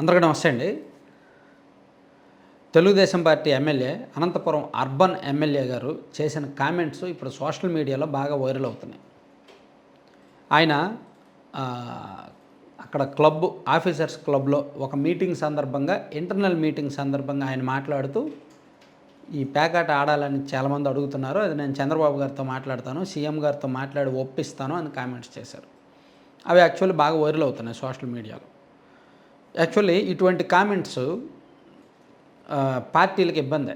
అందరికీ నమస్తే అండి. Telugu Desam party MLA Anantapuram urban MLA గారు చేసిన కామెంట్స్ ఇప్పుడు సోషల్ మీడియాలో బాగా వైరల్ అవుతున్నాయి. ఆయన అక్కడ క్లబ్ ఆఫీసర్స్ క్లబ్లో ఒక మీటింగ్ సందర్భంగా ఇంటర్నల్ మీటింగ్ సందర్భంగా ఆయన మాట్లాడుతూ ఈ ప్యాకాట ఆడాలని చాలామంది అడుగుతున్నారు. అది నేను చంద్రబాబు గారితో మాట్లాడతాను సీఎం గారితో మాట్లాడి ఒప్పిస్తాను అని కామెంట్స్ చేశారు. అవి యాక్చువల్లీ బాగా వైరల్ అవుతున్నాయి సోషల్ మీడియాలో. యాక్చువల్లీ ఇటువంటి కామెంట్స్ పార్టీలకు ఇబ్బందే.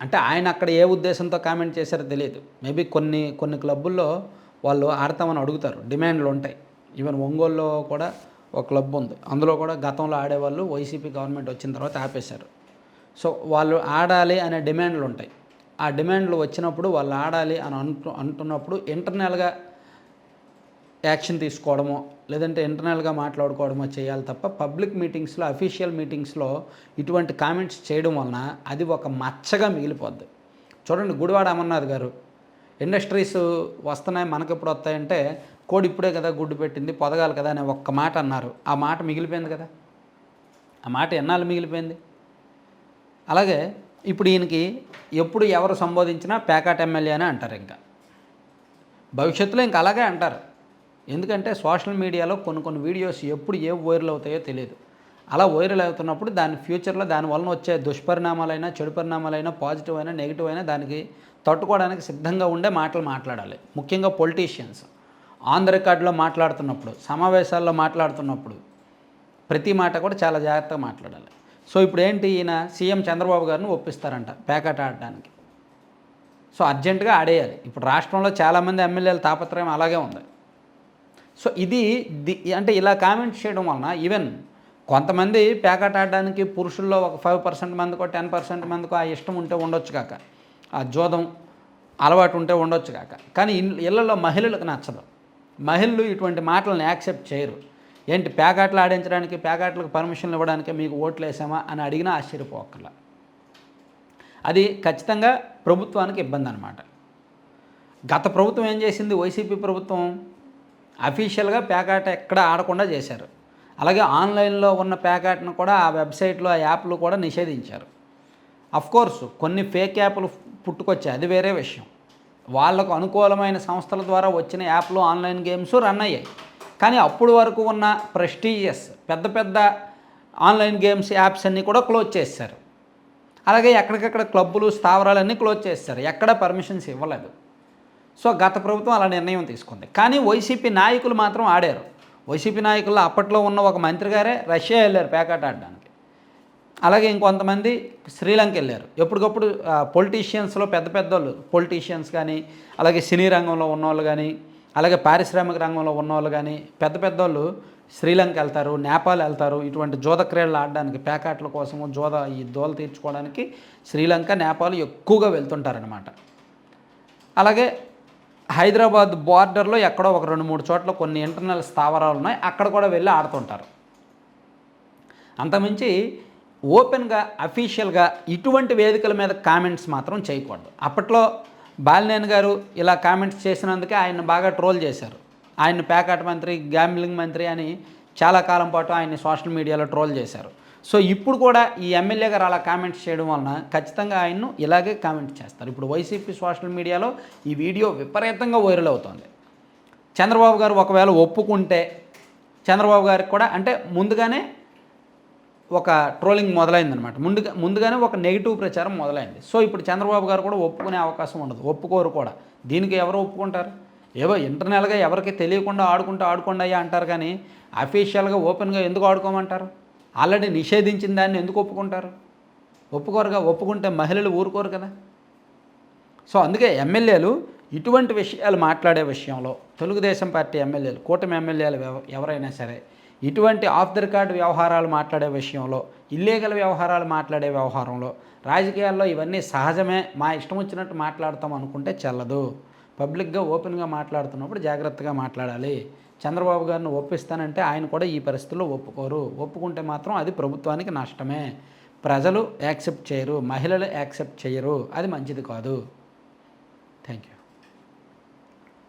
అంటే ఆయన అక్కడ ఏ ఉద్దేశంతో కామెంట్ చేశారో తెలియదు. మేబీ కొన్ని కొన్ని క్లబ్బుల్లో వాళ్ళు ఆడతామని అడుగుతారు. డిమాండ్లు ఉంటాయి. ఈవెన్ ఒంగోలులో కూడా ఒక క్లబ్ ఉంది. అందులో కూడా గతంలో ఆడేవాళ్ళు వైసీపీ గవర్నమెంట్ వచ్చిన తర్వాత ఆపేశారు. సో వాళ్ళు ఆడాలి అనే డిమాండ్లు ఉంటాయి. ఆ డిమాండ్లు వచ్చినప్పుడు వాళ్ళు ఆడాలి అని అంటు అంటున్నప్పుడు ఇంటర్నల్గా యాక్షన్ తీసుకోవడమో లేదంటే ఇంటర్నల్గా మాట్లాడుకోవడమో చేయాలి తప్ప పబ్లిక్ మీటింగ్స్లో అఫీషియల్ మీటింగ్స్లో ఇటువంటి కామెంట్స్ చేయడం వలన అది ఒక మచ్చగా మిగిలిపోద్ది. చూడండి గుడివాడ అమర్నాథ్ గారు ఇండస్ట్రీస్ వస్తున్నాయి మనకి ఎప్పుడు వస్తాయంటే కోడి ఇప్పుడే కదా గుడ్డు పెట్టింది పొదగాలి కదా అనే ఒక్క మాట అన్నారు. ఆ మాట మిగిలిపోయింది కదా. ఆ మాట ఎన్నాళ్ళు మిగిలిపోయింది? అలాగే ఇప్పుడు ఈయనకి ఎప్పుడు ఎవరు సంబోధించినా పేకాట్ ఎమ్మెల్యే అని అంటారు ఇంకా. భవిష్యత్తులో ఇంకా అలాగే అంటారు. ఎందుకంటే సోషల్ మీడియాలో కొన్ని కొన్ని వీడియోస్ ఎప్పుడు ఏ వైరల్ అవుతాయో తెలియదు. అలా వైరల్ అవుతున్నప్పుడు దాని ఫ్యూచర్లో దాని వలన వచ్చే దుష్పరిణామాలైనా చెడు పరిణామాలైనా పాజిటివ్ అయినా నెగిటివ్ అయినా దానికి తట్టుకోవడానికి సిద్ధంగా ఉండే మాటలు మాట్లాడాలి. ముఖ్యంగా పొలిటీషియన్స్. ఆన్ ద రికార్డులో మాట్లాడుతున్నప్పుడు సమావేశాల్లో మాట్లాడుతున్నప్పుడు ప్రతి మాట కూడా చాలా జాగ్రత్తగా మాట్లాడాలి. సో ఇప్పుడు ఏంటి ఈయన సీఎం చంద్రబాబు గారిని ఒప్పిస్తారంట ప్యాకెట్ ఆడడానికి. సో అర్జెంటుగా ఆడేయాలి. ఇప్పుడు రాష్ట్రంలో చాలామంది ఎమ్మెల్యేల తాపత్రయం అలాగే ఉంది. సో ఇది ది- అంటే ఇలా కామెంట్స్ చేయడం వలన ఈవెన్ కొంతమంది ప్యాకెట్ ఆడడానికి పురుషుల్లో ఒక ఫైవ్ పర్సెంట్ మందికో టెన్ పర్సెంట్ మందికో ఆ ఇష్టం ఉంటే ఉండొచ్చు కాక ఆ జోదం అలవాటు ఉంటే ఉండొచ్చు కాక. కానీ ఇన్- ఇళ్ళలో మహిళలకు నచ్చదు. మహిళలు ఇటువంటి మాటలను యాక్సెప్ట్ చేయరు. ఏంటి ప్యాకెట్లు ఆడించడానికి ప్యాకాట్లకు పర్మిషన్లు ఇవ్వడానికి మీకు ఓట్లు వేసామా అని అడిగినా ఆశ్చర్యపోకర్లా. అది ఖచ్చితంగా ప్రభుత్వానికి ఇబ్బంది అనమాట గత ప్రభుత్వం ఏం చేసింది? వైసీపీ ప్రభుత్వం అఫీషియల్గా పేకాట ఎక్కడ ఆడకుండా చేశారు. అలాగే ఆన్లైన్లో ఉన్న పేకాటను కూడా ఆ వెబ్సైట్లో ఆ యాప్లు కూడా నిషేధించారు. కోర్స్ కొన్ని ఫేక్ యాప్లు పుట్టుకొచ్చాయి. అది వేరే విషయం. వాళ్ళకు అనుకూలమైన సంస్థల ద్వారా వచ్చిన యాప్లు ఆన్లైన్ గేమ్స్ రన్ అయ్యాయి. కానీ అప్పుడు వరకు ఉన్న ప్రెస్టీజియస్ పెద్ద పెద్ద ఆన్లైన్ గేమ్స్ యాప్స్ అన్నీ కూడా క్లోజ్ చేశారు. అలాగే ఎక్కడికక్కడ క్లబ్బులు స్థావరాలన్నీ క్లోజ్ చేస్తారు ఎక్కడ పర్మిషన్స్ ఇవ్వలేదు. సో గత ప్రభుత్వం అలా నిర్ణయం తీసుకుంది. కానీ వైసీపీ నాయకులు మాత్రం ఆడారు. వైసీపీ నాయకుల్లో అప్పట్లో ఉన్న ఒక మంత్రి గారే రష్యా వెళ్ళారు పేకాట ఆడడానికి. అలాగే ఇంకొంతమంది శ్రీలంక వెళ్ళారు. ఎప్పటికప్పుడు పొలిటీషియన్స్లో పెద్ద పెద్ద వాళ్ళు పొలిటీషియన్స్ కానీ అలాగే సినీ రంగంలో ఉన్నవాళ్ళు కానీ అలాగే పారిశ్రామిక రంగంలో ఉన్నవాళ్ళు కానీ పెద్ద పెద్దోళ్ళు శ్రీలంక వెళ్తారు నేపాల్ వెళ్తారు ఇటువంటి జోద క్రీడలు ఆడడానికి పేకాట్ల కోసము జోద ఈ దోల తీర్చుకోవడానికి శ్రీలంక నేపాల్ ఎక్కువగా వెళ్తుంటారనమాట అలాగే హైదరాబాద్ బార్డర్లో ఎక్కడో ఒక రెండు మూడు చోట్ల కొన్ని ఇంటర్నల్ స్థావరాలు ఉన్నాయి. అక్కడ కూడా వెళ్ళి ఆడుతుంటారు. అంతమించి ఓపెన్గా అఫీషియల్గా ఇటువంటి వేదికల మీద కామెంట్స్ మాత్రం చేయకూడదు. అప్పట్లో బాలినేని గారు ఇలా కామెంట్స్ చేసినందుకే ఆయన బాగా ట్రోల్ చేశారు. ఆయన ప్యాకాట్ మంత్రి గ్యాంబ్లింగ్ మంత్రి అని చాలా కాలం పాటు ఆయన్ని సోషల్ మీడియాలో ట్రోల్ చేశారు. సో ఇప్పుడు కూడా ఈ ఎమ్మెల్యే గారు అలా కామెంట్స్ చేయడం వలన ఖచ్చితంగా ఆయన్ను ఇలాగే కామెంట్ చేస్తారు. ఇప్పుడు వైసీపీ సోషల్ మీడియాలో ఈ వీడియో విపరీతంగా వైరల్ అవుతోంది. చంద్రబాబు గారు ఒకవేళ ఒప్పుకుంటే చంద్రబాబు గారికి కూడా అంటే ముందుగానే ఒక ట్రోలింగ్ మొదలైందనమాట ముందుగా ముందుగానే ఒక నెగిటివ్ ప్రచారం మొదలైంది. సో ఇప్పుడు చంద్రబాబు గారు కూడా ఒప్పుకునే అవకాశం ఉండదు. ఒప్పుకోరు కూడా. దీనికి ఎవరు ఒప్పుకుంటారు? ఏవో ఇంటర్నల్గా ఎవరికి తెలియకుండా ఆడుకుంటూ ఆడుకుండా అయ్యా అంటారు కానీ అఫీషియల్గా ఓపెన్గా ఎందుకు ఆడుకోమంటారు? ఆల్రెడీ నిషేధించిన దాన్ని ఎందుకు ఒప్పుకుంటారు? ఒప్పుకోరుగా ఒప్పుకుంటే మహిళలు ఊరుకోరు కదా. సో అందుకే ఎమ్మెల్యేలు ఇటువంటి విషయాలు మాట్లాడే విషయంలో తెలుగుదేశం పార్టీ ఎమ్మెల్యేలు కూటమి ఎమ్మెల్యేలు ఎవరైనా సరే ఇటువంటి ఆఫ్ ద రికార్డ్ వ్యవహారాలు మాట్లాడే విషయంలో ఇల్లీగల్ వ్యవహారాలు మాట్లాడే వ్యవహారంలో రాజకీయాల్లో ఇవన్నీ సహజమే మా ఇష్టం వచ్చినట్టు మాట్లాడతాం అనుకుంటే చెల్లదు. పబ్లిక్గా ఓపెన్గా మాట్లాడుతున్నప్పుడు జాగ్రత్తగా మాట్లాడాలి. చంద్రబాబు గారిని ఒప్పిస్తానంటే ఆయన కూడా ఈ పరిస్థితుల్లో ఒప్పుకోరు. ఒప్పుకుంటే మాత్రం అది ప్రభుత్వానికి నష్టమే. ప్రజలు యాక్సెప్ట్ చేయరు. మహిళలు యాక్సెప్ట్ చేయరు. అది మంచిది కాదు. Thank you